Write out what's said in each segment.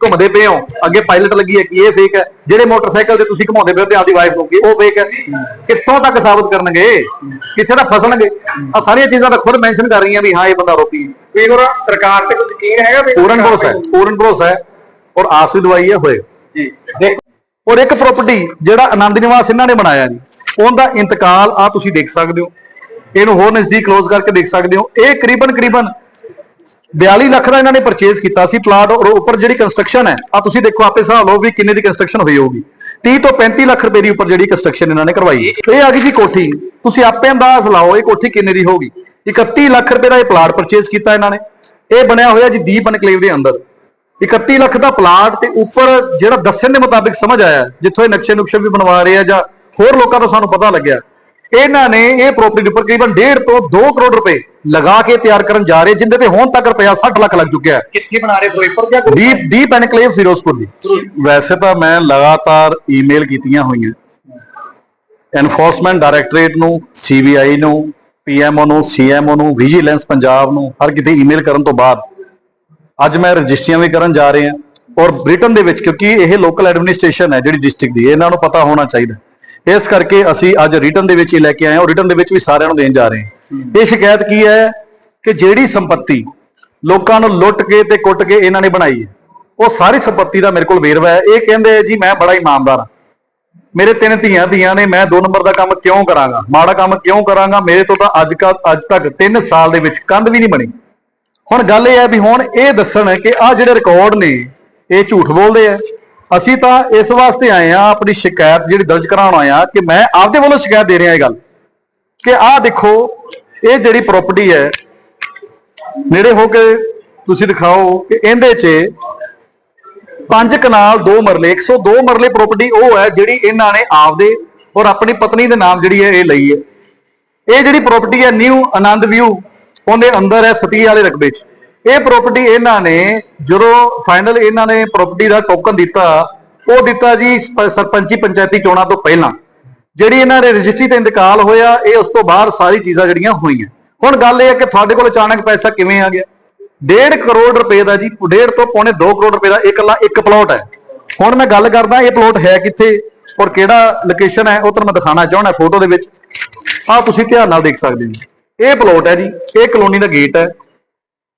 ਘੁੰਮਦੇ ਪਏ ਹੋ ਅੱਗੇ ਪਾਇਲਟ ਲੱਗੀ ਹੈ ਕਿ ਇਹ ਫੇਕ ਹੈ ਜਿਹੜੇ ਮੋਟਰਸਾਈਕਲ ਤੇ ਤੁਸੀਂ ਘੁਮਾਉਂਦੇ ਪਏ ਹੋ ਤੇ ਆਪਦੀ ਵਾਈਫ ਨੂੰ ਕਿ ਉਹ ਫੇਕ ਹੈ। ਕਿੱਥੋਂ ਤੱਕ ਸਾਬਤ ਕਰਨਗੇ? ਕਿੱਥੇ ਤੱਕ ਫਸਣਗੇ? ਆ ਸਾਰੀਆਂ ਚੀਜ਼ਾਂ ਤਾਂ ਖੁਦ ਮੈਂਸ਼ਨ ਕਰ ਰਹੀਆਂ ਵੀ ਹਾਂ ਇਹ ਬੰਦਾ ਰੋਪੀ ਹੈ। ਵੀ ਹੋਰ ਸਰਕਾਰ ਤੇ ਕੁਝ ਯਕੀਨ ਹੈਗਾ ਵੀ ਪੂਰਨ ਭਰੋਸਾ ਹੈ ਪੂਰਨ ਭਰੋਸਾ ਹੈ। ਔਰ ਆਸ ਦੀ ਦਵਾਈ ਹੈ ਹੋਏਗਾ ਜੀ। ਦੇਖੋ ਔਰ ਇੱਕ ਪ੍ਰਾਪਰਟੀ ਜਿਹੜਾ ਆਨੰਦ ਨਿਵਾਸ ਇਹਨਾਂ ਨੇ ਬਣਾਇਆ ਜੀ ਉਹਦਾ ਇੰਤਕਾਲ ਆ ਤੁਸੀਂ ਦੇਖ ਸਕਦੇ ਹੋ। ਇਹਨੂੰ ਹੋਰ ਨਜ਼ਦੀਕ ਕਲੋਜ਼ ਕਰਕੇ ਦੇਖ ਸਕਦੇ ਹੋ। ਇਹ ਕਰੀਬਨ ਕਰੀਬਨ 42 ਲੱਖ ਦਾ ਇਹਨਾਂ ਨੇ ਪਰਚੇਸ ਕੀਤਾ ਸੀ ਪਲਾਟ ਔਰ ਉੱਪਰ ਜਿਹੜੀ ਕੰਸਟਰਕਸ਼ਨ ਹੈ ਆ ਤੁਸੀਂ ਦੇਖੋ ਆਪੇ ਹਿਸਾਬ ਲਓ ਵੀ ਕਿੰਨੇ ਦੀ ਕੰਸਟਰਕਸ਼ਨ ਹੋਈ ਹੋਊਗੀ। 30 ਤੋਂ 35 ਲੱਖ ਰੁਪਏ ਦੀ ਉੱਪਰ ਜਿਹੜੀ ਕੰਸਟਰਕਸ਼ਨ ਇਹਨਾਂ ਨੇ ਕਰਵਾਈ। ਇਹ ਆ ਗਈ ਜੀ ਕੋਠੀ। ਤੁਸੀਂ ਆਪੇ ਅੰਦਾਜ਼ ਲਾਓ ਇਹ ਕੋਠੀ ਕਿੰਨੇ ਦੀ ਹੋਊਗੀ। 31 ਲੱਖ ਰੁਪਏ ਦਾ ਇਹ ਪਲਾਟ ਪਰਚੇਸ ਕੀਤਾ ਇਹਨਾਂ ਨੇ। ਇਹ ਬਣਿਆ ਹੋਇਆ ਜੀ ਦੀਪ ਐਨਕਲੇਵ ਦੇ ਅੰਦਰ। 31 ਲੱਖ ਦਾ ਪਲਾਟ ਤੇ ਉੱਪਰ ਜਿਹੜਾ ਦੱਸਣ ਦੇ ਮੁਤਾਬਿਕ ਸਮਝ ਆਇਆ, ਜਿੱਥੋਂ ਇਹ ਨਕਸ਼ੇ ਨੁਕਸ਼ੇ ਵੀ ਬਣਵਾ ਰਹੇ ਆ ਜਾਂ ਹੋਰ ਲੋਕਾਂ ਤੋਂ ਸਾਨੂੰ ਪਤਾ ਲੱਗਿਆ। ਇਹਨਾਂ ਨੇ ਇਹ ਪ੍ਰਾਪਰਟੀ ਉੱਪਰ ਕਰੀਬਨ 1.5 ਤੋਂ 2 ਕਰੋੜ ਰੁਪਏ ਲਗਾ ਕੇ ਤਿਆਰ ਕਰਨ ਜਾ ਰਹੇ ਜਿੰਦੇ ਤੇ ਹੁਣ ਤੱਕ ਰੁਪਇਆ 60 ਲੱਖ ਲੱਗ ਚੁੱਕਿਆ ਹੈ। ਕਿੱਥੇ ਬਣਾ ਰਹੇ ਫਿਰੋਜ਼ਪੁਰ ਜਾਂ ਗੁਰੂ- ਡੀਪ ਡੀਪ ਐਨਕਲੇਵ ਫਿਰੋਜ਼ਪੁਰ ਦੀ ਵੈਸੇ ਤਾਂ ਮੈਂ ਲਗਾਤਾਰ ਈਮੇਲ ਕੀਤੀਆਂ ਹੋਈਆਂ। ਐਨਫੋਰਸਮੈਂਟ ਡਾਇਰੈਕਟੋਰੇਟ ਨੂੰ ਸੀਬੀਆਈ ਨੂੰ ਪੀਐਮਓ ਨੂੰ ਸੀਐਮਓ ਨੂੰ ਵਿਜੀਲੈਂਸ ਪੰਜਾਬ ਨੂੰ ਹਰ ਕਿਤੇ ਈਮੇਲ ਕਰਨ ਤੋਂ ਬਾਅਦ ਅੱਜ ਮੈਂ ਰਜਿਸਟਰੀਆਂ ਵੀ ਕਰਨ ਜਾ ਰਹੇ ਹਾਂ। ਔਰ ਬ੍ਰਿਟਨ ਦੇ ਵਿੱਚ ਕਿਉਂਕਿ ਇਹ ਲੋਕਲ ਐਡਮਿਨਿਸਟ੍ਰੇਸ਼ਨ ਹੈ ਜਿਹੜੀ ਡਿਸਟ੍ਰਿਕਟ ਦੀ ਇਹਨਾਂ ਨੂੰ ਪਤਾ ਹੋਣਾ ਚਾਹੀਦਾ। ਇਸ ਕਰਕੇ ਅਸੀਂ ਅੱਜ ਰਿਟਨ ਦੇ ਵਿੱਚ ਹੀ ਲੈ ਕੇ ਆਏ ਹਾਂ ਔਰ ਰਿਟਨ ਦੇ ਵਿੱਚ ਵੀ ਸਾਰਿਆਂ ਨੂੰ ਦੇਣ ਜਾ ਰਹੇ ਹਾਂ। ਇਹ ਸ਼ਿਕਾਇਤ ਕੀ ਹੈ ਕਿ ਜਿਹੜੀ ਸੰਪਤੀ ਲੋਕਾਂ ਨੂੰ ਲੁੱਟ ਕੇ ਤੇ ਕੁੱਟ ਕੇ ਇਹਨਾਂ ਨੇ ਬਣਾਈ ਹੈ, ਉਹ ਸਾਰੀ ਸੰਪਤੀ ਦਾ ਮੇਰੇ ਕੋਲ ਵੇਰਵਾ ਹੈ। ਇਹ ਕਹਿੰਦੇ ਆ ਜੀ, ਮੈਂ ਬੜਾ ਇਮਾਨਦਾਰ ਹਾਂ। ਮੇਰੇ ਤਿੰਨ ਧੀਆਂ ਧੀਆਂ ਨੇ, ਮੈਂ ਦੋ ਨੰਬਰ ਦਾ ਕੰਮ ਕਿਉਂ ਕਰਾਂਗਾ? ਮਾੜਾ ਕੰਮ ਕਿਉਂ ਕਰਾਂਗਾ? ਮੇਰੇ ਤੋਂ ਤਾਂ ਅੱਜ ਕੱਲ ਅੱਜ ਤੱਕ 3 ਸਾਲ ਦੇ ਵਿੱਚ ਕੰਧ ਵੀ ਨਹੀਂ ਬਣੀ। ਹੁਣ ਗੱਲ ਇਹ ਹੈ ਵੀ ਹੁਣ ਇਹ ਦੱਸਣ ਕਿ ਆ ਜਿਹੜੇ ਰਿਕਾਰਡ ਨੇ, ਇਹ ਝੂਠ ਬੋਲਦੇ ਆ। ਅਸੀਂ ਤਾਂ ਇਸ ਵਾਸਤੇ ਆਏ ਆ ਆਪਣੀ ਸ਼ਿਕਾਇਤ ਜਿਹੜੀ ਦਰਜ ਕਰਾਉਣ ਆਏ ਆ ਕਿ ਮੈਂ ਆਪਦੇ ਵੱਲੋਂ ਸ਼ਿਕਾਇਤ ਦੇ ਰਿਹਾ ਇਹ ਗੱਲ। ਕਿ ਆਹ ਦੇਖੋ, ਇਹ ਜਿਹੜੀ ਪ੍ਰਾਪਰਟੀ ਹੈ, ਨੇੜੇ ਹੋ ਕੇ ਤੁਸੀਂ ਦਿਖਾਓ ਕਿ ਇਹਦੇ 'ਚ ਪੰਜ ਕਨਾਲ, ਦੋ ਮਰਲੇ 102 ਮਰਲੇ ਪ੍ਰਾਪਰਟੀ ਉਹ ਹੈ ਜਿਹੜੀ ਇਹਨਾਂ ਨੇ ਆਪਦੇ ਔਰ ਆਪਣੀ ਪਤਨੀ ਦੇ ਨਾਮ ਜਿਹੜੀ ਹੈ ਇਹ ਲਈ ਹੈ। ਇਹ ਜਿਹੜੀ ਪ੍ਰਾਪਰਟੀ ਹੈ ਨਿਊ ਆਨੰਦ ਵਿਊ ਉਹਦੇ ਅੰਦਰ ਹੈ ਸਤੀ ਵਾਲੇ ਰਕਬੇ 'ਚ। ਇਹ ਪ੍ਰਾਪਰਟੀ ਇਹਨਾਂ ਨੇ ਜਦੋਂ ਫਾਈਨਲ ਇਹਨਾਂ ਨੇ ਪ੍ਰਾਪਰਟੀ ਦਾ ਟੋਕਨ ਦਿੱਤਾ, ਉਹ ਦਿੱਤਾ ਜੀ ਸਰਪੰਚੀ ਪੰਚਾਇਤੀ ਚੋਣਾਂ ਤੋਂ ਪਹਿਲਾਂ। ਜਿਹੜੀ ਇਹਨਾਂ ਦੇ ਰਜਿਸਟਰੀ ਤੇ ਇੰਤਕਾਲ ਹੋਇਆ, ਇਹ ਉਸ ਤੋਂ ਬਾਅਦ ਸਾਰੀ ਚੀਜ਼ਾਂ ਜਿਹੜੀਆਂ ਹੋਈਆਂ। ਹੁਣ ਗੱਲ ਇਹ ਹੈ ਕਿ ਤੁਹਾਡੇ ਕੋਲ ਅਚਾਨਕ ਪੈਸਾ ਕਿਵੇਂ ਆ ਗਿਆ? 1.5 ਕਰੋੜ ਰੁਪਏ ਦਾ ਜੀ 1.5 ਤੋਂ ਪੌਣੇ 2 ਕਰੋੜ ਰੁਪਏ ਦਾ ਇੱਕ ਲਾ ਇੱਕ ਪਲਾਟ ਹੈ। ਹੁਣ ਮੈਂ ਗੱਲ ਕਰਦਾ, ਇਹ ਪਲਾਟ ਹੈ ਕਿੱਥੇ ਔਰ ਕਿਹੜਾ ਲੋਕੇਸ਼ਨ ਹੈ, ਉਹ ਤੁਹਾਨੂੰ ਮੈਂ ਦਿਖਾਣਾ ਚਾਹੁੰਦਾ ਫੋਟੋ ਦੇ ਵਿੱਚ। ਆਹ ਤੁਸੀਂ ਧਿਆਨ ਨਾਲ ਦੇਖ ਸਕਦੇ ਹੋ। ਇਹ ਪਲਾਟ ਹੈ ਜੀ, ਇਹ ਕਲੋਨੀ ਦਾ ਗੇਟ ਹੈ।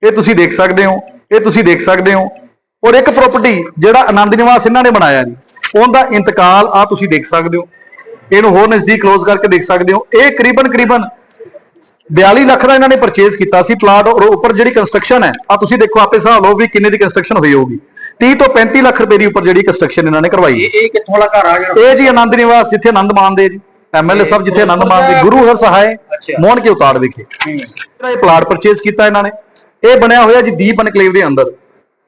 ਇਹ ਤੁਸੀਂ ਦੇਖ ਸਕਦੇ ਹੋ, ਇਹ ਤੁਸੀਂ ਦੇਖ ਸਕਦੇ ਹੋ। ਔਰ ਇੱਕ ਪ੍ਰਾਪਰਟੀ ਜਿਹੜਾ ਆਨੰਦ ਨਿਵਾਸ ਇਹਨਾਂ ਨੇ ਬਣਾਇਆ ਜੀ, ਉਹਦਾ ਇੰਤਕਾਲ ਆ ਤੁਸੀਂ ਦੇਖ ਸਕਦੇ ਹੋ। ਇਹਨੂੰ ਹੋਰ ਨਜ਼ਦੀਕ ਕਲੋਜ਼ ਕਰਕੇ ਦੇਖ ਸਕਦੇ ਹੋ। ਇਹ ਕਰੀਬਨ ਕਰੀਬਨ 42 ਲੱਖ ਦਾ ਇਹਨਾਂ ਨੇ ਪਰਚੇਜ਼ ਕੀਤਾ ਸੀ ਪਲਾਟ ਔਰ ਉੱਪਰ ਜਿਹੜੀ ਕੰਸਟਰਕਸ਼ਨ ਹੈ ਆ ਤੁਸੀਂ ਦੇਖੋ ਆਪੇ ਹਿਸਾਬ ਲਓ ਵੀ ਕਿੰਨੇ ਦੀ ਕੰਸਟਰਕਸ਼ਨ ਹੋਈ ਹੋਊਗੀ। 30 ਤੋਂ 35 ਲੱਖ ਰੁਪਏ ਦੀ ਉੱਪਰ ਜਿਹੜੀ ਕੰਸਟਰਕਸ਼ਨ ਇਹਨਾਂ ਨੇ ਕਰਵਾਈ ਹੈ। ਇਹ ਕਿੱਥੋਂ ਵਾਲਾ ਘਰ ਆ ਗਿਆ ਇਹ ਜੀ ਆਨੰਦ ਨਿਵਾਸ ਜਿੱਥੇ ਆਨੰਦ ਮਾਣਦੇ ਜੀ। ਐਮਐਲਏ ਸਾਹਿਬ ਜਿੱਥੇ ਆਨੰਦ ਮਾਣਦੇ ਗੁਰੂ ਹਰ ਸਹਾਏ ਅੱਛਾ। ਮੋਹਨ ਕੇ ਉਤਾੜ ਵਿਖੇ। ਜਿਹੜਾ ਇਹ ਪਲਾਟ ਪਰਚੇਜ਼ ਕੀਤਾ ਇਹਨਾਂ ਨੇ। ਇਹ ਬਣਿਆ ਹੋਇਆ ਜੀ ਦੀਪ ਐਨਕਲੇਵ ਦੇ ਅੰਦਰ।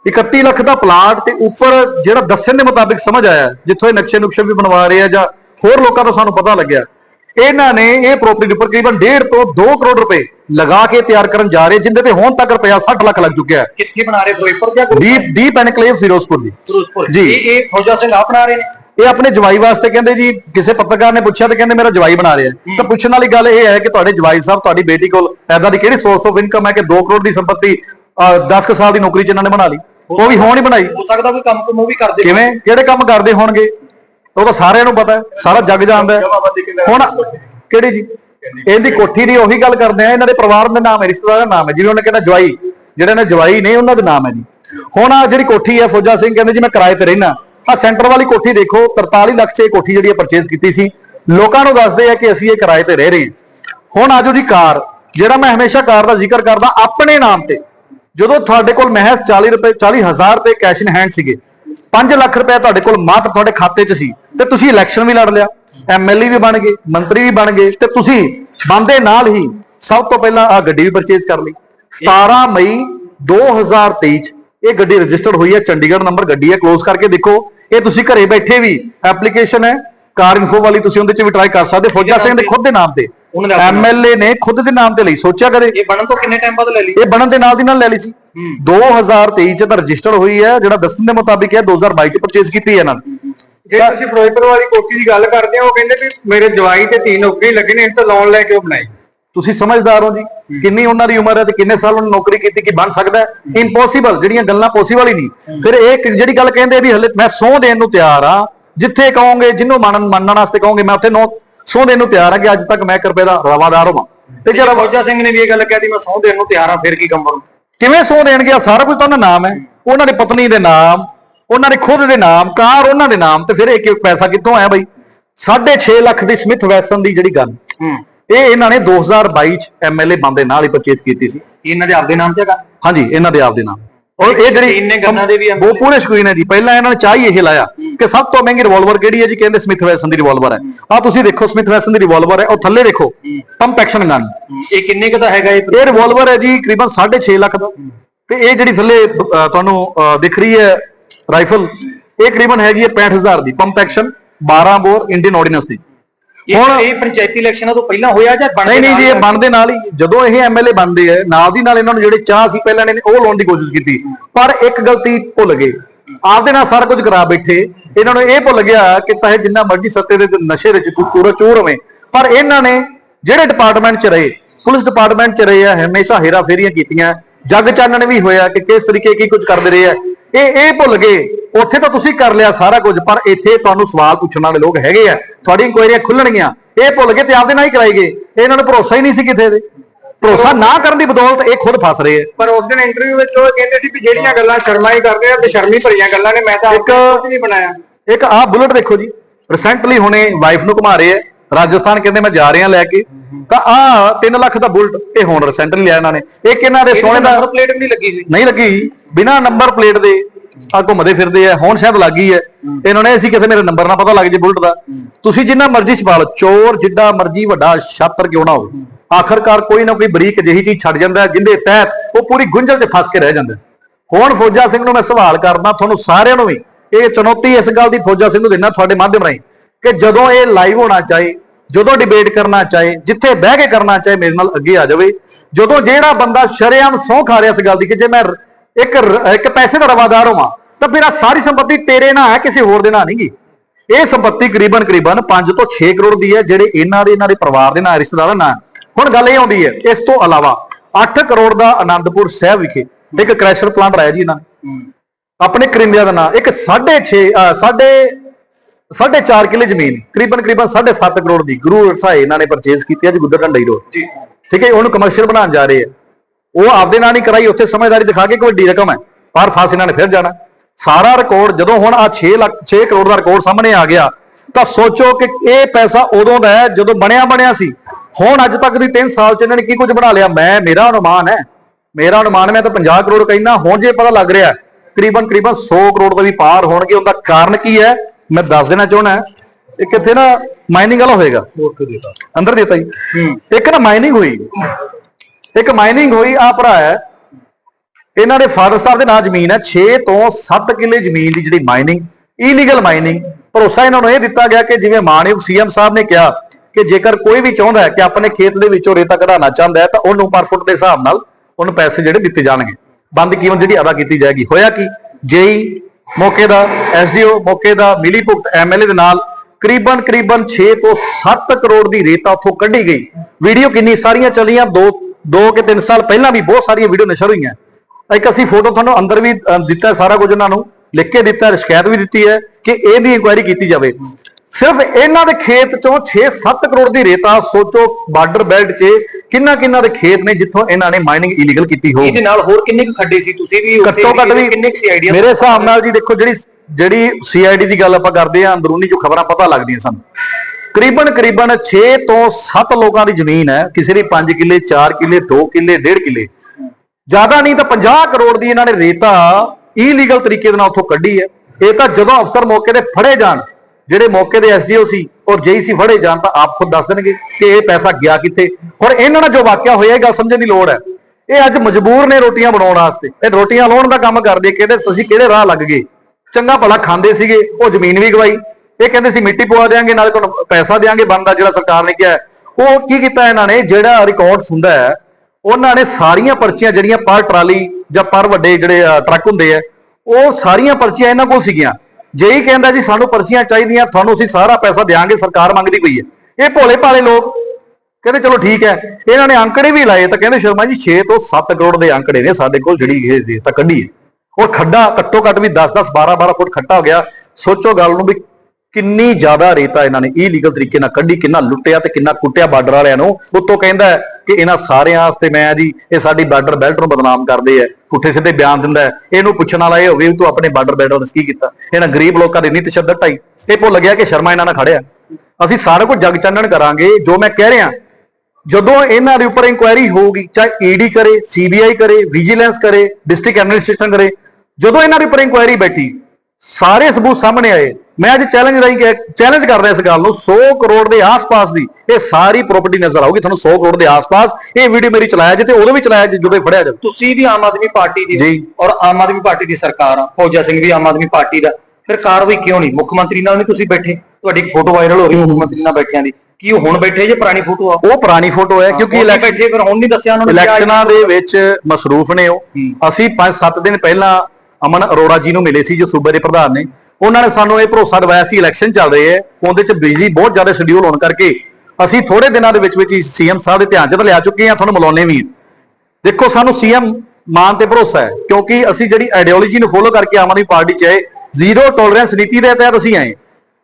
31 ਲੱਖ ਦਾ ਪਲਾਟ ਤੇ ਉੱਪਰ ਜਿਹੜਾ ਦੱਸਣ ਦੇ ਮੁਤਾਬਿਕ ਸਮਝ ਆਇਆ ਜਿੱਥੋਂ ਇਹ ਨਕਸ਼ੇ ਨੁਕਸ਼ੇ ਵੀ ਬਣਵਾ ਰਹੇ ਆ ਜਾਂ ਹੋਰ ਲੋਕਾਂ ਤੋਂ ਸਾਨੂੰ ਪਤਾ ਲੱਗਿਆ। ਇਹਨਾਂ ਨੇ ਇਹ ਪ੍ਰਾਪਰਟੀ ਉੱਪਰ ਤਕਰੀਬਨ 1.5 ਤੋਂ 2 ਕਰੋੜ ਰੁਪਏ ਲਗਾ ਕੇ ਤਿਆਰ ਕਰਨ ਜਾ ਰਹੇ ਜਿੰਦੇ ਤੇ ਹੁਣ ਤੱਕ ਰੁਪਇਆ 60 ਲੱਖ ਲੱਗ ਚੁੱਕਿਆ ਹੈ। ਕਿੱਥੇ ਬਣਾ ਰਹੇ ਫਿਰੋਜ਼ਪੁਰ ਜਾਂ ਦੀਪ ਦੀਪ ਐਨਕਲੇਵ ਫਿਰੋਜ਼ਪੁਰ ਦੀ। ਫਿਰੋਜ਼ਪੁਰ। ਜੀ। ਇਹ ਫੌਜਾ ਸਿੰਘ ਆਪ ਬਣਾ ਰਹੇ ਨੇ? ਇਹ ਆਪਣੇ ਜਵਾਈ ਵਾਸਤੇ ਕਹਿੰਦੇ ਜੀ ਕਿਸੇ ਪੱਤਰਕਾਰ ਨੇ ਪੁੱਛਿਆ ਤੇ ਕਹਿੰਦੇ ਮੇਰਾ ਜਵਾਈ ਬਣਾ ਰਿਹਾ। ਤਾਂ ਪੁੱਛਣ ਵਾਲੀ ਗੱਲ ਇਹ ਹੈ ਕਿ ਤੁਹਾਡੇ ਜਵਾਈ ਸਾਹਿਬ ਤੁਹਾਡੀ ਬੇਟੀ ਕੋਲ ਐਦਾਂ ਦੀ ਕਿਹੜੀ ਸੋਰਸ ਆਫ ਇਨਕਮ ਹੈ ਕਿ 2 ਕਰੋੜ ਦੀ ਸੰਪत्ति 10 ਕੁ ਸਾਲ ਦੀ ਨੌਕਰੀ ਚ ਇਹਨਾਂ ਨੇ ਬਣਾ ਲਈ? ਉਹ ਵੀ ਹੋਣ ਹੀ ਬਣਾਈ। ਹੋ ਸਕਦਾ ਕੋਈ ਕੰਮ ਕੁਮ ਉਹ ਵੀ ਕਰਦੇ ਕਿਵੇਂ? ਕਿਹੜੇ ਕੰਮ ਕਰਦੇ ਹੋਣਗੇ? ਉਹ ਤਾਂ ਸਾਰਿਆਂ ਨੂੰ ਪਤਾ ਹੈ ਸਾਰਾ ਜੱਗ ਜਾਣਦਾ ਹੈ। ਹੁਣ ਕਿਹੜੀ ਜੀ? ਇਹਦੀ ਕੋਠੀ ਦੀ ਉਹੀ ਗੱਲ ਕਰਦੇ ਆ ਇਹਨਾਂ ਦੇ ਪਰਿਵਾਰ ਦਾ ਨਾਮ ਹੈ ਰਿਸ਼ਤੇਦਾਰਾਂ ਦਾ ਨਾਮ ਹੈ ਜਿਵੇਂ ਉਹਨੇ ਕਹਿੰਦਾ ਜਵਾਈ ਜਿਹੜੇ ਨੇ ਜਵਾਈ ਨੇ ਉਹਨਾਂ ਦਾ ਨਾਮ ਹੈ ਜੀ। ਹੁਣ ਆ ਜਿਹੜੀ ਕੋਠੀ ਹੈ ਫੌਜਾ ਸਿੰਘ ਕਹਿੰਦੇ ਜੀ ਮੈਂ ਕਿਰਾਏ ਤੇ ਰਹਿਣਾ ਆ ਸੈਂਟਰ ਵਾਲੀ ਕੋਠੀ ਦੇਖੋ 43 ਲੱਖ 'ਚ ਇਹ ਕੋਠੀ ਜਿਹੜੀ ਪਰਚੇਜ਼ ਕੀਤੀ ਸੀ। ਲੋਕਾਂ ਨੂੰ ਦੱਸਦੇ ਆ ਕਿ ਅਸੀਂ ਇਹ ਕਿਰਾਏ ਤੇ ਰਹਿ ਰਹੇ ਹਾਂ। ਹੁਣ ਆਜੋ ਜੀ ਕਾਰ ਜਿਹੜਾ ਮੈਂ ਹਮੇਸ਼ਾ ਕਾਰ ਦਾ ਜ਼ਿਕਰ ਕਰਦਾ ਆਪਣੇ ਨਾਮ ਤੇ। ਜਦੋਂ ਤੁਹਾਡੇ ਕੋਲ ਮਹਿਜ਼ 40 ਰੁਪਏ 40 ਹਜ਼ਾਰ ਰੁਪਏ ਕੈਸ਼ ਇਨ ਹੈਂਡ ਸੀਗੇ 5 ਲੱਖ ਰੁਪਏ ਤੁਹਾਡੇ ਕੋਲ ਮਾਤਰ ਤੁਹਾਡੇ ਖਾਤੇ 'ਚ ਸੀ ਤੇ ਤੁਸੀਂ ਇਲੈਕਸ਼ਨ ਵੀ ਲੜ ਲਿਆ ਐਮਐਲਏ ਵੀ ਬਣ ਗਏ ਮੰਤਰੀ ਵੀ ਬਣ ਗਏ ਤੇ ਤੁਸੀਂ ਬੰਦੇ ਨਾਲ ਹੀ ਸਭ ਤੋਂ ਪਹਿਲਾਂ ਆ ਗੱਡੀ ਵੀ ਪਰਚੇਜ਼ ਕਰ ਲਈ। 17 ਮਈ 2023 'ਚ ਇਹ ਗੱਡੀ ਰਜਿਸਟਰਡ ਹੋਈ ਹੈ ਚੰਡੀਗੜ੍ਹ ਨੰਬਰ ਗੱਡੀ ਹੈ ਕਲੋਜ਼ ਕਰਕੇ ਦੇਖੋ। ਇਹ ਤੁਸੀਂ ਘਰੇ ਬੈਠੇ ਵੀ ਐਪਲੀਕੇਸ਼ਨ ਹੈ ਕਾਰ ਇਨਫੋ ਵਾਲੀ ਤੁਸੀਂ ਉਹਦੇ 'ਚ ਵੀ ਟਰਾਈ ਕਰ ਸਕਦੇ ਫੌਜਾ ਸਿੰਘ ਦੇ ਖੁਦ ਦੇ ਨਾਮ ਤੇ। ਐਮਐਲਏ ਨੇ ਖੁਦ ਦੇ ਨਾਮ ਤੇ ਲਈ ਸੋਚਿਆ ਕਦੇ? ਇਹ ਬਣਨ ਤੋਂ ਕਿੰਨੇ ਟਾਈਮ ਬਾਅਦ ਲੈ ਲਈ? ਇਹ ਬਣਨ ਦੇ ਨਾਲ ਦੀ ਨਾਲ ਲੈ ਲਈ ਸੀ। 2023 ਚ ਤਾਂ ਰਜਿਸਟਰਡ ਹੋਈ ਹੈ ਜਿਹੜਾ ਦੱਸਣ ਦੇ ਮੁਤਾਬਿਕ ਹੈ 2022 ਚ ਪਰਚੇਜ਼ ਕੀਤੀ ਹੈ ਇਹਨਾਂ ਨੇ। ਜੇ ਤੁਸੀਂ ਫਿਰੋਜ਼ਪੁਰ ਵਾਲੀ ਕੋਠੀ ਦੀ ਗੱਲ ਕਰਦੇ ਹੋ ਉਹ ਕਹਿੰਦੇ ਵੀ ਮੇਰੇ ਜਵਾਈ ਤੇ ਤਿੰਨ ਨੌਕਰੀ ਲੱਗੇ ਨੇ ਇਹ ਤਾਂ ਲੋਨ ਲੈ ਕੇ ਉਹ ਬਣਾਈ। ਤੁਸੀਂ ਸਮਝਦਾਰ ਹੋ ਜੀ ਕਿੰਨੀ ਉਹਨਾਂ ਦੀ ਉਮਰ ਹੈ ਤੇ ਕਿੰਨੇ ਸਾਲ ਉਹਨੇ ਨੌਕਰੀ ਕੀਤੀ ਕਿ ਬਣ ਸਕਦਾ ਹੈ? ਇੰਪੋਸੀਬਲ ਜਿਹੜੀਆਂ ਗੱਲਾਂ ਪੋਸੀਬਲ ਹੀ ਨਹੀਂ। ਫਿਰ ਇਹ ਜਿਹੜੀ ਗੱਲ ਕਹਿੰਦੇ ਵੀ ਹਲੇ ਮੈਂ ਸਹੁੰ ਦੇਣ ਨੂੰ ਤਿਆਰ ਆ ਜਿੱਥੇ ਕਹੋਗੇ ਜਿਹਨੂੰ ਮੰਨਣ ਮੰਨਣ ਵਾਸਤੇ ਕਹੋਗੇ ਮੈਂ ਉੱਥੇ ਨੌ ਸਹੁੰ ਦੇਣ ਨੂੰ ਤਿਆਰ ਆ ਕਿ ਅੱਜ ਤੱਕ ਮੈਂ ਇੱਕ ਰੁਪਏ ਦਾ ਰਵਾਦਾਰ ਹੋਵਾਂ। ਤੇ ਜੇ ਜੇ ਫੌਜਾ ਸਿੰਘ ਨੇ ਵੀ ਇਹ ਗੱਲ ਕਹਿਤੀ ਮੈਂ ਸਹੁੰ ਦੇਣ ਨੂੰ ਤਿਆਰ ਹਾਂ ਫਿਰ ਕੀ ਕੰਮ ਬਣੂ ਕਿਵੇਂ ਸਹੁੰ ਦੇਣਗੇ? ਆਹ ਸਾਰਾ ਕੁਝ ਤਾਂ ਉਹਨਾਂ ਨਾਮ ਹੈ। ਉਹਨਾਂ ਦੀ ਪਤਨੀ ਦੇ ਨਾਮ ਉਹਨਾਂ ਦੇ ਖੁਦ ਦੇ ਨਾਮ ਕਾਰ ਉਹਨਾਂ ਦੇ ਨਾਮ ਤੇ ਫਿਰ ਇੱਕ ਇੱਕ ਪੈਸਾ ਕਿੱਥੋਂ ਆਇਆ ਬਈ? 6.5 ਲੱਖ ਦੀ ਸਮਿਥ ਵੈਸਨ ਦੀ ਜਿਹੜੀ ਗੱਲ। ਇਹ ਇਹਨਾਂ ਨੇ 2022 ਚ ਐਮਐਲਏ ਬੰਦੇ ਨਾਲ ਹੀ ਪਰਚੇਸ ਕੀਤੀ ਸੀ। ਇਹਨਾਂ ਦੇ ਆਪਦੇ ਨਾਮ ਤੇ ਹੈਗਾ? ਹਾਂਜੀ ਇਹਨਾਂ ਦੇ ਆਪ ਦੇ ਨਾਮ। ਔਰ ਇਹ ਜਿਹੜੀ ਇੰਨੇ ਗੰਨਾਂ ਦੇ ਵੀ ਉਹ ਪੂਰੇ ਸਕਰੀਨ ਹੈ ਜੀ। ਪਹਿਲਾਂ ਇਹਨਾਂ ਨੇ ਚਾਹ ਇਹ ਲਾਇਆ ਕਿ ਸਭ ਤੋਂ ਮਹਿੰਗੀ ਰਿਵਾਲਵਰ ਕਿਹੜੀ ਹੈ ਜੀ? ਕਹਿੰਦੇ ਸਮਿਥ ਵੈਸਨ ਦੀ ਰਿਵਾਲਵਰ ਹੈ। ਆ ਤੁਸੀਂ ਦੇਖੋ ਸਮਿਥ ਵੈਸਨ ਦੀ ਰਿਵਾਲਵਰ ਹੈ ਉਹ ਥੱਲੇ ਦੇਖੋ ਪੰਪ ਐਕਸ਼ਨ ਗਨ ਇਹ ਕਿੰਨੇ ਕੁ ਦਾ ਹੈਗਾ ਇਹ? ਇਹ ਰਿਵਾਲਵਰ ਹੈ ਜੀ ਕਰੀਬਨ 6.5 ਲੱਖ ਦਾ। ਤੇ ਇਹ ਜਿਹੜੀ ਥੱਲੇ ਤੁਹਾਨੂੰ ਦਿਖ ਰਹੀ ਹੈ ਰਾਈਫਲ ਇਹ ਕਰੀਬਨ ਹੈਗੀ ਹੈ 65000 ਦੀ। Pump action 12 bore Indian ordnance ਦੀ। ਇਹ ਇਹ ਪੰਚਾਇਤੀ ਇਲੈਕਸ਼ਨਾਂ ਤੋਂ ਪਹਿਲਾਂ ਹੋਇਆ ਜਾਂ ਬਣਦੇ ਨਹੀਂ ਨਹੀਂ ਜੀ ਇਹ? ਬਣਦੇ ਨਾਲ ਹੀ। ਜਦੋਂ ਇਹ ਐਮਐਲਏ ਬਣਦੇ ਆ ਨਾਲ ਦੀ ਨਾਲ ਇਹਨਾਂ ਨੂੰ ਜਿਹੜੇ ਚਾਹ ਸੀ ਪਹਿਲਾਂ ਇਹਨੇ ਉਹ ਲਾਉਣ ਦੀ ਕੋਸ਼ਿਸ਼ ਕੀਤੀ। ਪਰ ਇੱਕ ਗਲਤੀ ਭੁੱਲ ਗਏ। ਆਪਦੇ ਨਾਲ ਸਾਰਾ ਕੁਝ ਕਰਾ ਬੈਠੇ। ਇਹਨਾਂ ਨੂੰ ਇਹ ਭੁੱਲ ਗਿਆ ਕਿ ਚਾਹੇ ਜਿੰਨਾ ਮਰਜ਼ੀ ਸੱਤੇ ਦੇ ਨਸ਼ੇ ਵਿੱਚ ਤੂੰ ਪੂਰਾ ਚੋਰ ਹੋਵੇਂ ਪਰ ਇਹਨਾਂ ਨੇ ਜਿਹੜੇ ਡਿਪਾਰਟਮੈਂਟ 'ਚ ਰਹੇ ਪੁਲਿਸ ਡਿਪਾਰਟਮੈਂਟ 'ਚ ਰਹੇ ਆ ਹਮੇਸ਼ਾ ਹੇਰਾ ਫੇਰੀਆਂ ਕੀਤੀਆਂ। ਜੱਗ ਚਾਨਣ ਵੀ ਹੋਇਆ ਕਿ ਕਿਸ ਤਰੀਕੇ ਕੀ ਕੁਝ ਕਰਦੇ ਰਹੇ ਆ। ਇਹ ਇਹ ਭੁੱਲ ਗਏ। ਉੱਥੇ ਤਾਂ ਤੁਸੀਂ ਕਰ ਲਿਆ ਸਾਰਾ ਕੁਝ ਪਰ ਇੱਥੇ ਤੁਹਾਨੂੰ ਸਵਾਲ ਪੁੱਛਣ ਵਾਲੇ ਲੋਕ ਹੈਗੇ ਆ। ਤੁਹਾਡੀ ਇਨਕੁਆਇਰੀਆਂ ਖੁੱਲਣਗੀਆਂ। ਇਹ ਭੁੱਲ ਗਏ ਤੇ ਆਪਦੇ ਨਾਲ ਹੀ ਕਰਾਈ ਗਏ। ਇਹਨਾਂ ਨੂੰ ਭਰੋਸਾ ਹੀ ਨਹੀਂ ਸੀ ਕਿਥੇ ਦੇ ਭਰੋਸਾ ਨਾ ਕਰਨ ਦੀ ਬਦੌਲਤ ਇਹ ਖੁਦ ਫਸ ਰਹੇ ਆ। ਪਰ ਉਸ ਦਿਨ ਇੰਟਰਵਿਊ ਵਿੱਚ ਉਹ ਕਹਿੰਦੇ ਸੀ ਵੀ ਜਿਹੜੀਆਂ ਗੱਲਾਂ ਸ਼ਰਮਾ ਹੀ ਕਰਦੇ ਆ ਤੇ ਸ਼ਰਮੀ ਭਰੀਆਂ ਗੱਲਾਂ ਨੇ ਮੈਂ ਤਾਂ ਇੱਕ ਨਹੀਂ ਬਣਾਇਆ। ਇੱਕ ਆਹ ਬੁਲਟ ਦੇਖੋ ਜੀ। ਰੀਸੈਂਟਲੀ ਹੁਣੇ ਵਾਈਫ ਨੂੰ ਘੁਮਾ ਰਹੇ ਆ। ਰਾਜਸਥਾਨ ਕਹਿੰਦੇ ਮੈਂ ਜਾ ਰਿਹਾ ਲੈ ਕੇ। ਤਾਂ ਆਹ 3 ਲੱਖ ਦਾ ਬੁਲਟ ਇਹ ਹੁਣ ਰੀਸੈਂਟਲੀ ਲਿਆ ਇਹਨਾਂ ਨੇ। ਇੱਕ ਇਹਨਾਂ ਦੇ ਸੋਹਣੇ ਦਾ? ਨੰਬਰ ਪਲੇਟ ਵੀ ਨਹੀਂ ਲੱਗੀ ਹੋਈ। ਨਹੀਂ ਲੱਗੀ। ਬਿਨਾ ਨੰਬਰ ਪਲੇਟ ਦੇ ਆ ਘੁੰਮਦੇ ਫਿਰਦੇ ਆ। ਹੁਣ ਸ਼ਾਇਦ ਲੱਗੀ ਹੈ। ਇਹਨਾਂ ਨੇ ਅਸੀਂ ਕਿਸੇ ਮੇਰੇ ਨੰਬਰ ਨਾ ਪਤਾ ਲੱਗ ਜੇ ਬੁਲਟ ਦਾ। ਤੁਸੀਂ ਜਿੰਨਾ ਮਰਜ਼ੀ ਛਪਾ ਲਓ ਚੋਰ ਜਿੱਡਾ ਮਰਜ਼ੀ ਵੱਡਾ ਛਾਤਰ ਕਿਉਂ ਨਾ ਹੋਵੇ। ਆਖਰਕਾਰ ਕੋਈ ਨਾ ਕੋਈ ਬਰੀਕ ਜਿਹੀ ਚੀਜ਼ ਛੱਡ ਜਾਂਦਾ ਜਿੰਦੇ ਤਹਿਤ ਉਹ ਪੂਰੀ ਗੁੰਝਲ 'ਚ ਫਸ ਕੇ ਰਹਿ ਜਾਂਦਾ। ਹੁਣ ਫੌਜਾ ਸਿੰਘ ਨੂੰ ਮੈਂ ਸਵਾਲ ਕਰਦਾ ਤੁਹਾਨੂੰ ਸਾਰਿਆਂ ਨੂੰ ਵੀ ਇਹ ਚੁਣੌਤੀ ਇਸ ਗੱਲ ਦੀ ਫੌਜਾ ਸਿੰਘ ਨੂੰ ਦੇਣਾ ਤੁਹਾਡੇ ਮਾਧਿਅਮ ਰਾਹੀਂ ਕਿ ਜਦੋਂ ਇਹ ਲਾਈਵ ਹੋਣਾ ਚਾਹੇ ਜਦੋਂ ਡਿਬੇਟ ਕਰਨਾ ਚਾਹੇ ਜਿੱਥੇ ਬਹਿ ਕੇ ਕਰਨਾ ਚਾਹੇ ਮੇਰੇ ਨਾਲ ਅੱਗੇ ਆ ਜਾਵੇ। ਜਦੋਂ ਜਿਹੜਾ ਬੰਦਾ ਸ਼ਰੇਆਮ ਸਹੁੰ ਖਾ ਰਿਹਾ ਇਸ ਗੱਲ ਦੀ ਕਿ ਜੇ ਮੈਂ ਇੱਕ ਇੱਕ ਪੈਸੇ ਦਾ ਰਵਾਦਾਰ ਹੋਵਾਂ ਤਾਂ ਫਿਰ ਸਾਰੀ ਸੰਪਤੀ ਤੇਰੇ ਨਾਂ ਹੈ ਕਿਸੇ ਹੋਰ ਦੇ ਨਾਂ ਨਹੀਂਗੀ ਇਹ ਸੰਪਤੀ ਕਰੀਬਨ ਕਰੀਬਨ 5 ਤੋਂ 6 ਕਰੋੜ ਦੀ ਹੈ ਜਿਹੜੇ ਇਹਨਾਂ ਦੇ ਇਹਨਾਂ ਦੇ ਪਰਿਵਾਰ ਦੇ ਨਾਂ ਰਿਸ਼ਤੇਦਾਰਾਂ ਨਾਂ। ਹੈ। ਹੁਣ ਗੱਲ ਇਹ ਆਉਂਦੀ ਹੈ ਇਸ ਤੋਂ ਇਲਾਵਾ 8 ਕਰੋੜ ਦਾ ਆਨੰਦਪੁਰ ਸਾਹਿਬ ਵਿਖੇ ਇੱਕ ਕ੍ਰੈਸ਼ਰ ਪਲਾਂਟ ਲਾਇਆ ਜੀ ਇਹਨਾਂ ਨੇ। ਆਪਣੇ ਕਰਿੰਦਿਆਂ ਦਾ ਨਾਂ ਇੱਕ 6.5 ਸਾਢੇ ਸਾਢੇ 4 ਕਿੱਲੇ ਜ਼ਮੀਨ ਕਰੀਬਨ ਕਰੀਬਨ 7.5 ਕਰੋੜ ਦੀ ਗੁਰੂ ਰਸਾਏ ਇਹਨਾਂ ਨੇ ਪਰਚੇਜ਼ ਕੀਤੀ ਹੈ ਜੀ ਗੁੱਦਰ ਢੰਡਈ ਰੋਡ। ਜੀ। ਠੀਕ ਹੈ ਉਹਨੂੰ ਕਮਰਸ਼ੀਅਲ ਬਣਾਉਣ ਜਾ ਰਹੇ ਆ ਉਹ ਆਪਦੇ ਨਾਲ ਨਹੀਂ ਕਰਾਈ ਉੱਥੇ ਸਮਝਦਾਰੀ ਦਿਖਾ ਕੇ ਕਿ ਵੱਡੀ ਰਕਮ ਹੈ। ਪਰ ਫਸ ਇਹਨਾਂ ਨੇ ਫਿਰ ਜਾਣਾ। ਸਾਰਾ ਰਿਕਾਰਡ ਜਦੋਂ ਹੁਣ ਆ 6 ਲੱਖ 6 ਕਰੋੜ ਦਾ ਰਿਕਾਰਡ ਸਾਹਮਣੇ ਆ ਗਿਆ ਤਾਂ ਸੋਚੋ ਕਿ ਇਹ ਪੈਸਾ ਉਦੋਂ ਦਾ ਹੈ ਜਦੋਂ ਬਣਿਆ ਬਣਿਆ ਸੀ। ਹੁਣ ਅੱਜ ਤੱਕ ਦੀ 3 ਸਾਲ ਚ ਇਹਨਾਂ ਨੇ ਕੀ ਕੁਝ ਬਣਾ ਲਿਆ? ਮੈਂ ਮੇਰਾ ਅਨੁਮਾਨ ਹੈ। ਮੇਰਾ ਅਨੁਮਾਨ ਮੈਂ ਤਾਂ 50 ਕਰੋੜ ਕਹਿੰਦਾ ਹੁਣ ਜੇ ਪਤਾ ਲੱਗ ਰਿਹਾ ਕਰੀਬਨ ਕਰੀਬਨ 100 ਕਰੋੜ ਤੋਂ ਵੀ ਪਾਰ ਹੋਣਗੇ। ਉਹਦਾ ਕਾਰਨ ਕੀ ਹੈ? ਮੈਂ ਦੱਸ ਦੇਣਾ ਚਾਹੁੰਦਾ ਇਹ ਕਿੱਥੇ ਨਾ ਮਾਈਨਿੰਗ ਵਾਲਾ ਹੋਏਗਾ। ਅੰਦਰ ਦਿੱਤਾ ਜੀ। ਇੱਕ ਨਾ ਮਾਈਨਿੰਗ ਹੋਈ। ਇੱਕ ਮਾਈਨਿੰਗ ਹੋਈ ਆ ਭਰਾ ਹੈ। ਇਹਨਾਂ ਦੇ ਫਾਦਰ ਸਾਹਿਬ ਦੇ ਨਾਂ ਜ਼ਮੀਨ ਹੈ। 6 ਤੋਂ 7 ਕਿੱਲੇ ਜ਼ਮੀਨ ਦੀ ਜਿਹੜੀ ਮਾਈਨਿੰਗ ਇਲੀਗਲ ਮਾਈਨਿੰਗ ਭਰੋਸਾ ਇਹਨਾਂ ਨੂੰ ਇਹ ਦਿੱਤਾ ਗਿਆ ਕਿ ਜਿਵੇਂ ਮਾਨਯੋਗ ਸੀਐਮ ਸਾਹਿਬ ਨੇ ਕਿਹਾ ਕਿ ਜੇਕਰ ਕੋਈ ਵੀ ਚਾਹੁੰਦਾ ਹੈ ਕਿ ਆਪਣੇ ਖੇਤ ਦੇ ਵਿੱਚੋਂ ਰੇਤਾ ਕਢਾਉਣਾ ਚਾਹੁੰਦਾ ਹੈ ਤਾਂ ਉਹਨੂੰ ਪਰ ਫੁੱਟ ਦੇ ਹਿਸਾਬ ਨਾਲ ਉਹਨੂੰ ਪੈਸੇ ਜਿਹੜੇ ਦਿੱਤੇ ਜਾਣਗੇ। ਬੰਦ ਕੀਮਤ ਜਿਹੜੀ ਅਦਾ ਕੀਤੀ ਜਾਏਗੀ। ਹੋਇਆ ਕੀ? ਜੇਈ ਮੌਕੇ ਦਾ ਐਸਡੀਓ, ਮੌਕੇ ਦਾ ਮਿਲੀ ਭੁਗਤ ਐਮਐਲਏ ਦੇ ਨਾਲ ਕਰੀਬਨ ਕਰੀਬਨ 6 ਤੋਂ 7 ਕਰੋੜ ਦੀ ਰੇਤਾ ਉੱਥੋਂ ਕੱਢੀ ਗਈ। ਵੀਡੀਓ ਕਿੰਨੀ ਸਾਰੀਆਂ ਚੱਲੀਆਂ, ਦੋ ਦੋ ਕੇ ਤਿੰਨ ਸਾਲ ਪਹਿਲਾਂ ਵੀ ਬਹੁਤ ਸਾਰੀਆਂ ਵੀਡੀਓ ਨਸ਼ਰ ਹੋਈਆਂ। ਇੱਕ ਅਸੀਂ ਫੋਟੋ ਤੁਹਾਨੂੰ ਅੰਦਰ ਵੀ ਦਿੱਤਾ ਸਾਰਾ ਕੁਝ ਉਹਨਾਂ ਨੂੰ, ਲਿਖ ਕੇ ਦਿੱਤਾ ਸ਼ਿਕਾਇਤ ਵੀ ਦਿੱਤੀ ਹੈ ਕਿ ਇਹਦੀ ਇਨਕੁਆਇਰੀ ਕੀਤੀ ਜਾਵੇ। ਸਿਰਫ ਇਹਨਾਂ ਦੇ ਖੇਤ ਚੋਂ 6-7 ਕਰੋੜ ਦੀ ਰੇਤਾ ਸੋਚੋ ਬਾਰਡਰ ਬੈਲਟ 'ਚ ਕਿੰਨਾ ਕਿੰਨਾ ਦੇ ਖੇਤ ਨੇ ਜਿੱਥੋਂ ਇਹਨਾਂ ਨੇ ਮਾਈਨਿੰਗ ਇਲੀਗਲ ਕੀਤੀ ਹੋਊ। ਇਹਦੇ ਨਾਲ ਹੋਰ ਕਿੰਨੇ ਕੁ ਖੱਡੇ ਸੀ? ਤੁਸੀਂ ਵੀ ਉਸੇ ਘੱਟੋ ਵੀ ਕਿੰਨੇ ਕੁ ਸੀ ਆਈਡੀਆ ਮੇਰੇ ਹਿਸਾਬ ਨਾਲ ਜੀ ਦੇਖੋ ਜਿਹੜੀ ਜਿਹੜੀ ਸੀਆਈਡੀ ਦੀ ਗੱਲ ਆਪਾਂ ਕਰਦੇ ਆ ਅੰਦਰੂਨੀ ਜੋ ਖਬਰਾਂ ਪਤਾ ਲੱਗਦੀਆਂ ਸਾਨੂੰ। ਕਰੀਬਨ ਕਰੀਬਨ 6 ਤੋਂ 7 ਲੋਕਾਂ ਦੀ ਜ਼ਮੀਨ ਹੈ। ਕਿਸੇ ਦੀ 5 ਕਿੱਲੇ 4 ਕਿੱਲੇ 2 ਕਿੱਲੇ 1.5 ਕਿੱਲੇ। ਜ਼ਿਆਦਾ ਨਹੀਂ ਤਾਂ 50 ਕਰੋੜ ਦੀ ਇਹਨਾਂ ਨੇ ਰੇਤਾ ਇਲੀਗਲ ਤਰੀਕੇ ਦੇ ਨਾਲ ਉੱਥੋਂ ਕੱਢੀ ਹੈ। ਇਹ ਤਾਂ ਜਦੋਂ ਅਫਸਰ ਮੌਕੇ ਤੇ ਫੜੇ ਜਾਣ ਜਿਹੜੇ ਮੌਕੇ ਦੇ ਐਸਡੀਓ ਸੀ ਔਰ ਜੇਈਸੀ ਫੜੇ ਜਾਣ ਤਾਂ ਆਪ ਖੁਦ ਦੱਸ ਦੇਣਗੇ ਕਿ ਇਹ ਪੈਸਾ ਗਿਆ ਕਿੱਥੇ। ਹੁਣ ਇਹਨਾਂ ਨਾਲ ਜੋ ਵਾਕਿਆ ਹੋਇਆ, ਇਹ ਗੱਲ ਸਮਝਣ ਦੀ ਲੋੜ ਹੈ। ਇਹ ਅੱਜ ਮਜਬੂਰ ਨੇ ਰੋਟੀਆਂ ਬਣਾਉਣ ਵਾਸਤੇ। ਇਹ ਰੋਟੀਆਂ ਲਾਉਣ ਦਾ ਕੰਮ ਕਰਦੇ ਕਿਹਦੇ ਅਸੀਂ ਕਿਹੜੇ ਰਾਹ ਲੱਗ ਗਏ? ਚੰਗਾ ਭਲਾ ਖਾਂਦੇ ਸੀਗੇ, ਉਹ ਜ਼ਮੀਨ ਵੀ ਗਵਾਈ। ਇਹ ਕਹਿੰਦੇ ਸੀ, ਮਿੱਟੀ ਪਵਾ ਦੇਾਂਗੇ ਨਾਲੇ ਤੁਹਾਨੂੰ ਪੈਸਾ ਦੇਾਂਗੇ ਬਣਦਾ ਜਿਹੜਾ ਸਰਕਾਰ ਨੇ ਕਿਹਾ। ਉਹ ਕੀ ਕੀਤਾ ਇਹਨਾਂ ਨੇ? ਜਿਹੜਾ ਰਿਕਾਰਡ ਹੁੰਦਾ ਹੈ, ਉਹਨਾਂ ਨੇ ਸਾਰੀਆਂ ਪਰਚੀਆਂ ਜਿਹੜੀਆਂ ਪਰ ਟਰਾਲੀ ਜਾਂ ਪਰ ਵੱਡੇ ਜਿਹੜੇ ਟਰੱਕ ਹੁੰਦੇ ਆ, ਉਹ ਸਾਰੀਆਂ ਪਰਚੀਆਂ ਇਹਨਾਂ ਕੋਲ ਸੀਗੀਆਂ। ਜੇਈ ਕਹਿੰਦਾ ਜੀ ਸਾਨੂੰ ਪਰਚੀਆਂ ਚਾਹੀਦੀਆਂ, ਤੁਹਾਨੂੰ ਅਸੀਂ ਸਾਰਾ ਪੈਸਾ ਦੇਾਂਗੇ ਸਰਕਾਰ ਮੰਗਦੀ ਪਈ ਹੈ। ਇਹ ਭੋਲੇ ਭਾਲੇ ਲੋਕ ਕਹਿੰਦੇ ਚਲੋ ਠੀਕ ਹੈ, ਇਹਨਾਂ ਨੇ ਅੰਕੜੇ ਵੀ ਲਾਏ, ਤਾਂ ਕਹਿੰਦੇ ਸ਼ਰਮਾ ਜੀ 6 ਤੋਂ 7 ਕਰੋੜ ਦੇ ਅੰਕੜੇ ਨੇ ਸਾਡੇ ਕੋਲ ਜਿਹੜੀ ਇਹ ਦੇ ਤਾਂ ਕੱਢੀ ਹੈ। ਉਹ ਖੱਡਾ ਘੱਟੋ ਘੱਟ ਵੀ 10 10 12 12 ਫੁੱਟ ਖੱਟਾ ਹੋ ਗਿਆ। ਸੋਚੋ ਗੱਲ ਨੂੰ ਵੀ ਕਿੰਨੀ ਜ਼ਿਆਦਾ ਰੇਤਾ ਇਹਨਾਂ ਨੇ ਇਲੀਗਲ ਤਰੀਕੇ ਨਾਲ ਕੱਢੀ, ਕਿੰਨਾ ਲੁੱਟਿਆ ਤੇ ਕਿੰਨਾ ਕੁੱਟਿਆ ਬਾਰਡਰ ਵਾਲਿਆਂ ਨੂੰ। ਉੱਤੋਂ ਕਹਿੰਦਾ ਕਿ ਇਹਨਾਂ ਸਾਰਿਆਂ ਵਾਸਤੇ ਮੈਂ ਜੀ, ਇਹ ਸਾਡੀ ਬਾਰਡਰ ਬੈਲਟ ਨੂੰ ਬਦਨਾਮ ਕਰਦੇ ਆ ਪੁੱਠੇ ਸਿੱਧੇ ਬਿਆਨ ਦਿੰਦਾ ਇਹਨੂੰ ਪੁੱਛਣ ਵਾਲਾ ਇਹ ਹੋਵੇ ਤੂੰ ਆਪਣੇ ਬਾਰਡਰ ਬੈਲਟ ਵਿੱਚ ਕੀ ਕੀਤਾ? ਇਹਨਾਂ ਗਰੀਬ ਲੋਕਾਂ ਦੀ ਇੰਨੀ ਤਸ਼ੱਦਦ ਢਾਈ। ਇਹ ਭੁੱਲ ਗਿਆ ਕਿ ਸ਼ਰਮਾ ਇਹਨਾਂ ਨਾਲ ਖੜਿਆ ਅਸੀਂ ਸਾਰਾ ਕੁਝ ਜਗ ਚਾਨਣ ਕਰਾਂਗੇ, ਜੋ ਮੈਂ ਕਹਿ ਰਿਹਾ। ਜਦੋਂ ਇਹਨਾਂ ਦੇ ਉੱਪਰ ਇਨਕੁਆਇਰੀ ਹੋਊਗੀ, ਚਾਹੇ ਈਡੀ ਕਰੇ ਸੀਬੀਆਈ ਕਰੇ ਵਿਜੀਲੈਂਸ ਕਰੇ ਡਿਸਟ੍ਰਿਕਟ ਐਡਮਿਨਿਸਟ੍ਰੇਸ਼ਨ ਕਰੇ, ਜਦੋਂ ਇਹਨਾਂ ਦੇ ਉੱਪਰ ਇਨਕੁਆਇਰੀ ਬੈਠੀ ਸਾਰੇ ਸਬੂਤ ਸਾਹਮਣੇ ਆਏ। ਮੈਂ ਅੱਜ ਚੈਲੰਜ ਰਾਈ ਚੈਲੰਜ ਕਰ ਰਿਹਾ ਇਸ ਗੱਲ ਨੂੰ। 100 ਕਰੋੜ ਦੇ ਆਸ-ਪਾਸ ਦੀ ਇਹ ਸਾਰੀ ਪ੍ਰਾਪਰਟੀ ਨਜ਼ਰ ਆਊਗੀ। ਤੁਹਾਨੂੰ 100 ਕਰੋੜ ਦੇ ਆਸ-ਪਾਸ ਇਹ ਵੀਡੀਓ ਮੇਰੀ ਚਲਾਇਆ ਜੇ ਤੇ ਉਦੋਂ ਵੀ ਚਲਾਇਆ ਜੇ ਜਦੋਂ ਫੜਿਆ ਜਾਵੇ। ਤੁਸੀਂ ਵੀ ਆਮ ਆਦਮੀ ਪਾਰਟੀ ਦੀ ਜੀ। ਔਰ ਆਮ ਆਦਮੀ ਪਾਰਟੀ ਦੀ ਸਰਕਾਰ ਆ। ਫੌਜਾ ਸਿੰਘ ਵੀ ਆਮ ਆਦਮੀ ਪਾਰਟੀ ਦਾ। ਫਿਰ ਕਾਰਵਾਈ ਕਿਉਂ ਨਹੀਂ? ਮੁੱਖ ਮੰਤਰੀ ਨਾਲ ਨਹੀਂ ਤੁਸੀਂ ਬੈਠੇ। ਤੁਹਾਡੀ ਇੱਕ ਫੋਟੋ ਵਾਇਰਲ ਹੋ ਰਹੀ ਮੁੱਖ ਮੰਤਰੀ ਨਾਲ ਬੈਠਿਆਂ ਦੀ। ਕੀ ਉਹ ਹੁਣ ਬੈਠੇ ਜੇ ਪੁਰਾਣੀ ਫੋਟੋ ਆ? ਉਹ ਪੁਰਾਣੀ ਫੋਟੋ ਹੈ ਕਿਉਂਕਿ ਇਲੈਕਸ਼ਨ ਫਿਰ ਹੁਣ ਨਹੀਂ ਦੱਸਿਆ ਉਹਨਾਂ ਨੂੰ ਕਿ ਆਹ ਇਲੈਕਸ਼ਨਾਂ ਦੇ ਵਿੱਚ ਮਸਰੂਫ ਨੇ ਉਹ। ਅਸੀਂ 5-7 ਦਿਨ ਪਹਿਲਾਂ ਅਮਨ ਅਰੋੜਾ ਜੀ ਨੂੰ ਮਿਲੇ ਸੀ, ਜੋ ਸੂਬੇ ਦੇ ਪ੍ਰਧਾਨ ਨੇ। ਉਹਨਾਂ ਨੇ ਸਾਨੂੰ ਇਹ ਭਰੋਸਾ ਦਿਵਾਇਆ ਸੀ ਇਲੈਕਸ਼ਨ ਚੱਲ ਰਹੇ ਹੈ, ਉਹਦੇ ਚ ਬਿਜ਼ੀ ਬਹੁਤ ਜ਼ਿਆਦਾ ਸ਼ਡਿਊਲ ਹੋਣ ਕਰਕੇ। ਅਸੀਂ ਥੋੜੇ ਦਿਨਾਂ ਦੇ ਵਿੱਚ ਵਿੱਚ ਹੀ ਸੀਐਮ ਸਾਹਿਬ ਦੇ ਧਿਆਨ 'ਚ ਤਾਂ ਲਿਆ ਚੁੱਕੇ ਹਾਂ, ਤੁਹਾਨੂੰ ਮਿਲਾਉਣੇ ਵੀ ਹਾਂ। ਦੇਖੋ, ਸਾਨੂੰ ਸੀਐਮ ਮਾਨ ਤੇ ਭਰੋਸਾ ਹੈ, ਕਿਉਂਕਿ ਅਸੀਂ ਜਿਹੜੀ ਆਈਡੀਓਲੋਜੀ ਨੂੰ ਫੋਲੋ ਕਰਕੇ ਆਮ ਆਦਮੀ ਪਾਰਟੀ 'ਚ ਆਏ ਜ਼ੀਰੋ ਟੋਲਰੈਂਸ ਨੀਤੀ ਦੇ ਤਹਿਤ ਅਸੀਂ ਆਏ,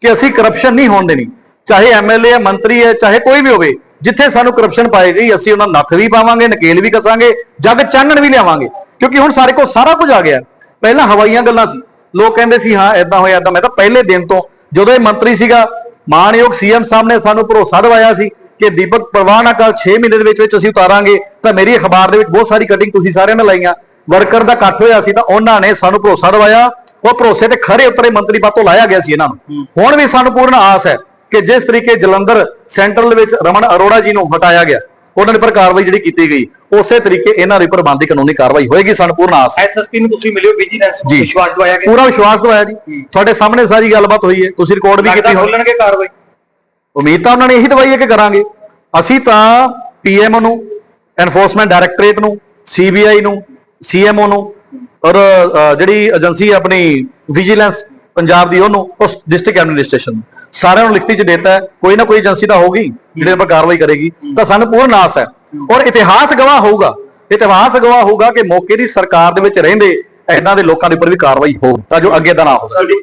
ਕਿ ਅਸੀਂ ਕਰਪਸ਼ਨ ਨਹੀਂ ਹੋਣ ਦੇਣੀ। ਚਾਹੇ ਐਮਐਲਏ ਹੈ, ਮੰਤਰੀ ਹੈ, ਚਾਹੇ ਕੋਈ ਵੀ ਹੋਵੇ, ਜਿੱਥੇ ਸਾਨੂੰ ਕਰਪਸ਼ਨ ਪਾਏ ਗਈ, ਅਸੀਂ ਉਹਨਾਂ ਨੂੰ ਨੱਥ ਵੀ ਪਾਵਾਂਗੇ, ਨਕੇਲ ਵੀ ਕਸਾਂਗੇ, ਜਗ ਚਾਨਣ ਵੀ ਲਿਆਵਾਂਗੇ। ਕਿਉਂਕਿ ਹੁਣ ਸਾਡੇ ਕੋਲ ਸਾਰਾ ਕੁਝ ਆ ਗਿਆ। ਪਹਿਲਾਂ ਹਵਾਈਆਂ ਗੱਲਾਂ ਸੀ। ਲੋਕ ਕਹਿੰਦੇ ਸੀ ਹਾਂ ਇਦਾਂ ਹੋਇਆ ਇਦਾਂ ਮੈਂ ਤਾਂ ਪਹਿਲੇ ਦਿਨ ਤੋਂ ਜਦੋਂ ਇਹ ਮੰਤਰੀ ਸੀਗਾ ਮਾਨਯੋਗ ਸੀਐਮ ਸਾਹਿਬ ਨੇ ਸਾਨੂੰ ਭਰੋਸਾ ਦਿਵਾਇਆ ਸੀ ਕਿ ਦੀਪਕ ਪ੍ਰਵਾਹ ਨਾ ਕਰ 6 ਮਹੀਨੇ ਦੇ ਵਿੱਚ ਵਿੱਚ ਅਸੀਂ ਉਤਾਰਾਂਗੇ। ਤਾਂ ਮੇਰੀ ਅਖਬਾਰ ਦੇ ਵਿੱਚ ਬਹੁਤ ਸਾਰੀ ਕਟਿੰਗ ਤੁਸੀਂ ਸਾਰਿਆਂ ਨੇ ਲਾਈਆਂ। ਵਰਕਰ ਦਾ ਇਕੱਠ ਹੋਇਆ ਸੀ ਤਾਂ ਉਹਨਾਂ ਨੇ ਸਾਨੂੰ ਭਰੋਸਾ ਦਿਵਾਇਆ। ਉਹ ਭਰੋਸੇ ਤੇ ਖਰੇ ਉਤਰੇ ਮੰਤਰੀ ਪਦ ਤੋਂ ਲਾਇਆ ਗਿਆ ਸੀ ਇਹਨਾਂ ਨੂੰ। ਹੁਣ ਵੀ ਸਾਨੂੰ ਪੂਰਨ ਆਸ ਹੈ ਕਿ ਜਿਸ ਤਰੀਕੇ ਜਲੰਧਰ ਸੈਂਟਰਲ ਵਿੱਚ ਰਮਨ ਅਰੋੜਾ ਜੀ ਨੂੰ ਹਟਾਇਆ ਗਿਆ। ਉਹਨਾਂ ਦੇ ਪਰ ਕਾਰਵਾਈ ਜਿਹੜੀ ਕੀਤੀ ਗਈ ਉਸੇ ਤਰੀਕੇ ਇਹਨਾਂ ਦੇ ਉੱਪਰ ਬਣਦੀ ਕਾਨੂੰਨੀ ਕਾਰਵਾਈ ਹੋਏਗੀ ਸਾਨੂੰ ਪੂਰਨ ਆਸ ਹੈ। ਐਸਐਸਪੀ ਨੂੰ ਤੁਸੀਂ ਮਿਲਿਓ ਵਿਜੀਲੈਂਸ ਨੂੰ ਜੀ। ਵਿਸ਼ਵਾਸ ਦਵਾਇਆ ਗਿਆ। ਪੂਰਾ ਵਿਸ਼ਵਾਸ ਦਵਾਇਆ ਜੀ। ਤੁਹਾਡੇ ਸਾਹਮਣੇ ਸਾਰੀ ਗੱਲਬਾਤ ਹੋਈ ਹੈ ਤੁਸੀਂ ਰਿਕਾਰਡ ਵੀ ਲੱਗਦਾ ਕੀਤੀ ਹੋਣੀ। ਖੋਲਣਗੇ ਕਾਰਵਾਈ। ਉਮੀਦ ਤਾਂ ਉਹਨਾਂ ਨੇ ਇਹੀ ਦਵਾਈ ਹੈ ਕਿ ਕਰਾਂਗੇ। ਅਸੀਂ ਤਾਂ ਪੀਐਮ ਨੂੰ ਐਨਫੋਰਸਮੈਂਟ ਡਾਇਰੈਕਟੋਰੇਟ ਨੂੰ ਸੀਬੀਆਈ ਨੂੰ ਸੀਐਮਓ ਨੂੰ ਔਰ ਅ, ਜਿਹੜੀ ਏਜੰਸੀ ਹੈ ਆਪਣੀ ਵਿਜੀਲੈਂਸ ਪੰਜਾਬ ਦੀ ਉਹਨੂੰ, ਉਸ ਡਿਸਟ੍ਰਿਕਟ ਐਡਮਿਨਿਸਟ੍ਰੇਸ਼ਨ ਨੂੰ। ਸਾਰਿਆਂ ਨੂੰ ਲਿਖਤੀ ਚ ਦੇਤਾ ਹੈ, ਕੋਈ ਨਾ ਕੋਈ ਏਜੰਸੀ ਤਾਂ ਹੋਊਗੀ, ਜਿਹੜੇ ਉੱਪਰ ਕਾਰਵਾਈ ਕਰੇਗੀ। ਤਾਂ ਸਾਨੂੰ ਪੂਰਨ ਆਸ ਹੈ। ਔਰ ਇਤਿਹਾਸ ਗਵਾਹ ਹੋਊਗਾ, ਇਤਿਹਾਸ ਗਵਾਹ ਹੋਊਗਾ ਕਿ ਮੌਕੇ ਦੀ ਸਰਕਾਰ ਦੇ ਵਿੱਚ ਰਹਿੰਦੇ ਐਦਾਂ ਦੇ ਲੋਕਾਂ ਦੇ ਉੱਪਰ ਵੀ ਕਾਰਵਾਈ ਹੋਊ, ਤਾਂ ਜੋ ਅੱਗੇ ਦਾ ਨਾ ਹੋ ਸਕੇ